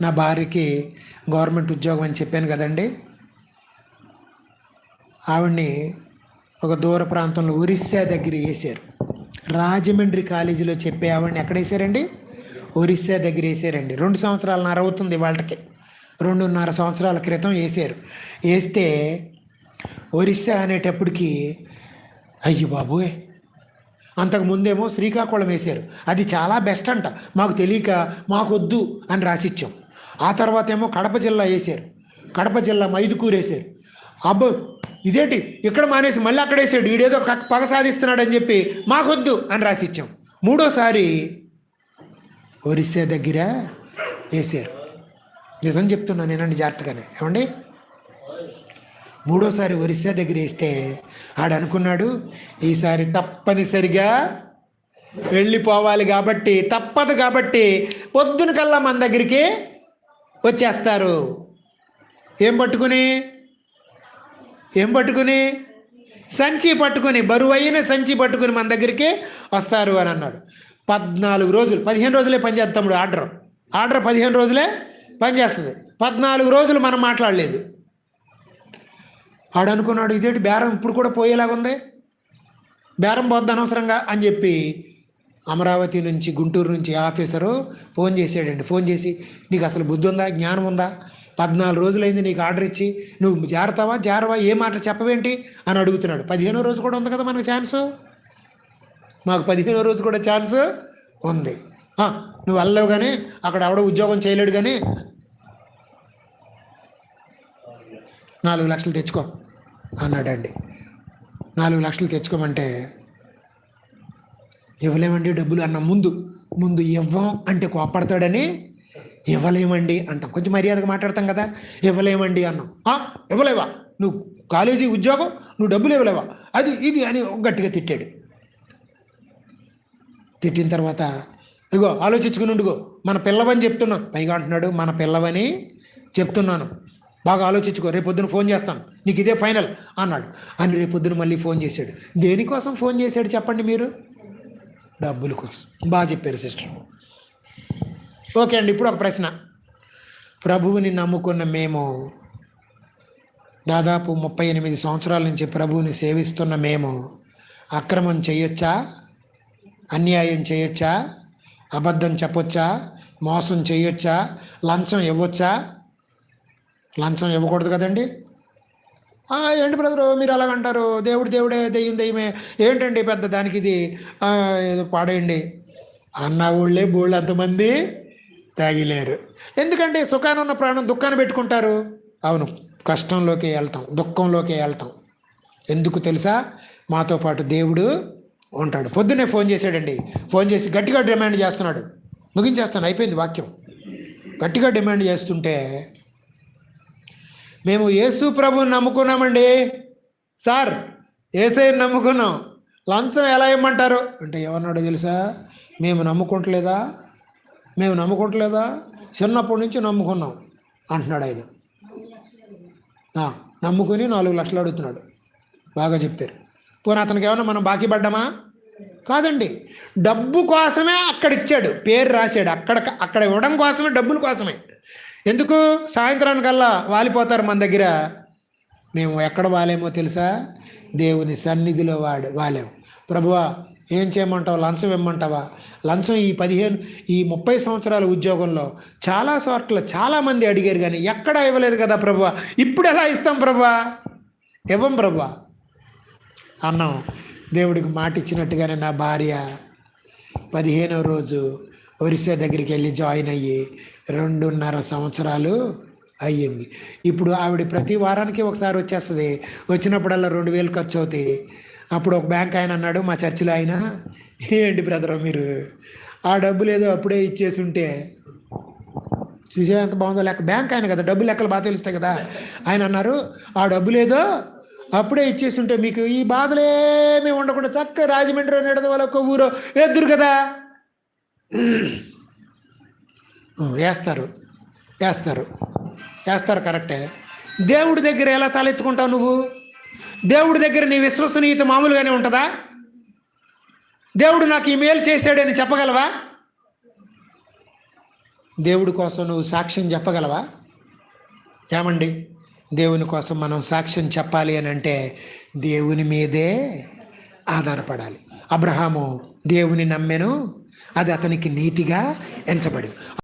నా భార్యకి గవర్నమెంట్ ఉద్యోగం అని చెప్పాను కదండి. ఆవిడ్ని ఒక దూర ప్రాంతంలో ఒరిస్సా దగ్గర వేశారు. రాజమండ్రి కాలేజీలో చెప్పే ఆవిడని ఎక్కడ వేసారండి ఒరిస్సా దగ్గర వేసారండి రెండు సంవత్సరాలన్నర అవుతుంది వాళ్ళకి. రెండున్నర సంవత్సరాల క్రితం వేసారు వేస్తే ఒరిస్సా అనేటప్పటికి అయ్యి బాబోయ్! అంతకు ముందేమో శ్రీకాకుళం వేశారు. అది చాలా బెస్ట్ అంట. మాకు తెలియక మాకొద్దు అని రాసిచ్చాం. ఆ తర్వాత ఏమో కడప జిల్లా వేసారు కడప జిల్లా మైదుకూరు వేశారు. అబ్బో ఇదేంటి? ఇక్కడ మానేసి మళ్ళీ అక్కడ వేసాడు. వీడేదో క- పగ సాధిస్తున్నాడని చెప్పి మాకొద్దు అని రాసిచ్చాం మూడోసారి ఒరిస్సా దగ్గర వేసారు నిజం చెప్తున్నా నేనండి జాగ్రత్తగానే. ఏమండి? మూడోసారి ఒరిస్సా దగ్గర వేస్తే ఆడు అనుకున్నాడు ఈసారి తప్పనిసరిగా వెళ్ళిపోవాలి కాబట్టి తప్పదు కాబట్టి పొద్దున కల్లా మన దగ్గరికి వచ్చేస్తారు. ఏం పట్టుకుని? ఏం పట్టుకుని? సంచి పట్టుకుని బరువైన సంచి పట్టుకుని మన దగ్గరికి వస్తారు అని అన్నాడు. పద్నాలుగు రోజులు పదిహేను రోజులే పనిచేస్తాం తమ్ముడు ఆర్డర్. ఆర్డర్ పదిహేను రోజులే పనిచేస్తుంది పద్నాలుగు రోజులు మనం మాట్లాడలేదు. ఆడు అనుకున్నాడు ఇదేంటి బేరం? ఇప్పుడు కూడా పోయేలాగుంది? బేరం పోద్ది అనవసరంగా అని చెప్పి అమరావతి నుంచి గుంటూరు నుంచి ఆఫీసరు ఫోన్ చేసాడండి ఫోన్ చేసి నీకు అసలు బుద్ధి ఉందా? జ్ఞానం ఉందా? పద్నాలుగు రోజులైంది నీకు ఆర్డర్ ఇచ్చి నువ్వు జారుతావా? జారవా? ఏ మాట చెప్పవేంటి? అని అడుగుతున్నాడు. పదిహేనో రోజు కూడా ఉంది కదా మనకు ఛాన్సు? మాకు పదిహేనో రోజు కూడా ఛాన్స్ ఉంది. నువ్వు వెళ్ళవు కానీ అక్కడ ఎవడో ఉద్యోగం చేయలేడు కానీ నాలుగు లక్షలు తెచ్చుకో అన్నాడండి. నాలుగు లక్షలు తెచ్చుకోమంటే ఇవ్వలేమండి డబ్బులు అన్న ముందు ముందు ఇవ్వం అంటే కోపడతాడని ఇవ్వలేమండి అంటాం. కొంచెం మర్యాదగా మాట్లాడతాం కదా ఇవ్వలేమండి అన్నాం. ఇవ్వలేవా? నువ్వు కాలేజీ ఉద్యోగం నువ్వు డబ్బులు ఇవ్వలేవా? అది ఇది అని గట్టిగా తిట్టాడు. తిట్టిన తర్వాత ఇగో ఆలోచించుకుని ఉండుగో మన పిల్లవని చెప్తున్నాం. పైగా అంటున్నాడు మన పిల్లవని చెప్తున్నాను. బాగా ఆలోచించుకో. రేపు పొద్దున ఫోన్ చేస్తాను. నీకు ఇదే ఫైనల్ అన్నాడు. అని రేపొద్దున మళ్ళీ ఫోన్ చేశాడు. దేనికోసం ఫోన్ చేశాడు చెప్పండి మీరు? డబ్బుల కోసం. బాగా చెప్పారు సిస్టర్. ఓకే అండి ఇప్పుడు ఒక ప్రశ్న. ప్రభువుని నమ్ముకున్న మేము దాదాపు ముప్పై ఎనిమిది సంవత్సరాల నుంచి ప్రభువుని సేవిస్తున్న మేము అక్రమం చేయొచ్చా? అన్యాయం చేయొచ్చా? అబద్ధం చెప్పొచ్చా? మోసం చేయొచ్చా? లంచం ఇవ్వచ్చా? లంచం ఇవ్వకూడదు కదండి. ఏంటి బ్రదరు? మీరు అలాగంటారు దేవుడు దేవుడే దెయ్యం దెయ్యమే. ఏంటండి పెద్ద దానికి ఇది? ఏదో పాడేయండి. అన్న ఊళ్ళే బోళ్ళు అంతమంది తాగిలేరు. ఎందుకంటే సుఖాన్ని ఉన్న ప్రాణం దుఃఖాన్ని పెట్టుకుంటారు. అవును కష్టంలోకి వెళ్తాం దుఃఖంలోకి వెళ్తాం. ఎందుకు తెలుసా? మాతో పాటు దేవుడు ఉంటాడు. పొద్దున్నే ఫోన్ చేశాడండి. ఫోన్ చేసి గట్టిగా డిమాండ్ చేస్తున్నాడు. ముగించేస్తాను అయిపోయింది వాక్యం. గట్టిగా డిమాండ్ చేస్తుంటే మేము యేసు ప్రభుని నమ్ముకున్నామండి. సార్ ఏసైని నమ్ముకున్నాం. లంచం ఎలా ఇమ్మంటారు? అంటే ఏమన్నాడో తెలుసా? మేము నమ్ముకుంటలేదా? మేము నమ్ముకుంటలేదా? చిన్నప్పటి నుంచి నమ్ముకున్నాం అంటున్నాడు ఆయన. నమ్ముకుని నాలుగు లక్షలు అడుగుతున్నాడు. బాగా చెప్పారు. పోనీ అతనికి ఏమన్నా మనం బాకీ పడ్డామా? కాదండి. డబ్బు కోసమే అక్కడ ఇచ్చాడు పేరు రాశాడు. అక్కడ అక్కడ ఇవ్వడం కోసమే డబ్బుల కోసమే. ఎందుకు? సాయంత్రానికల్లా వాలిపోతారు మన దగ్గర. మేము ఎక్కడ వాలేమో తెలుసా? దేవుని సన్నిధిలో వాడు వాలేము ప్రభువా ఏం చేయమంటావు? లంచం ఇమ్మంటావా? లంచం ఈ పదిహేను ఈ ముప్పై సంవత్సరాల ఉద్యోగంలో చాలా చోట్ల చాలామంది అడిగారు కానీ ఎక్కడా ఇవ్వలేదు కదా ప్రభువ? ఇప్పుడు ఎలా ఇస్తాం ప్రభా ఇవ్వం ప్రభువా. అన్నాం దేవుడికి మాట ఇచ్చినట్టుగానే నా భార్య పదిహేనవ రోజు ఒరిస్సా దగ్గరికి వెళ్ళి జాయిన్ అయ్యి రెండున్నర సంవత్సరాలు అయ్యింది. ఇప్పుడు ఆవిడ ప్రతి వారానికి ఒకసారి వచ్చేస్తుంది. వచ్చినప్పుడల్లా రెండు వేలు ఖర్చు అవుతాయి. అప్పుడు ఒక బ్యాంక్ ఆయన అన్నాడు మా చర్చిలో ఆయన ఏంటి బ్రదర్ మీరు ఆ డబ్బులు ఏదో అప్పుడే ఇచ్చేసి ఉంటే చూసే ఎంత బాగుందో? లెక్క బ్యాంక్ ఆయన కదా డబ్బులు లెక్కలు బాగా తెలుస్తాయి కదా. ఆయన అన్నారు ఆ డబ్బులు ఏదో అప్పుడే ఇచ్చేసి ఉంటే మీకు ఈ బాధలేమీ ఉండకుండా చక్క రాజమండ్రి నిడద వాళ్ళ ఒక ఊరో ఎద్దురు కదా. వేస్తారు. వేస్తారు. వేస్తారు కరెక్టే. దేవుడి దగ్గర ఎలా తలెత్తుకుంటావు నువ్వు? దేవుడి దగ్గర నీ విశ్వసనీయత మామూలుగానే ఉంటుందా? దేవుడు నాకు ఈ మేలు చేశాడని చెప్పగలవా? దేవుడి కోసం నువ్వు సాక్ష్యం చెప్పగలవా? ఏమండి? దేవుని కోసం మనం సాక్ష్యం చెప్పాలి అని అంటే దేవుని మీదే ఆధారపడాలి. అబ్రహాము దేవుని నమ్మెను. అది అతనికి నీతిగా ఎంచబడింది.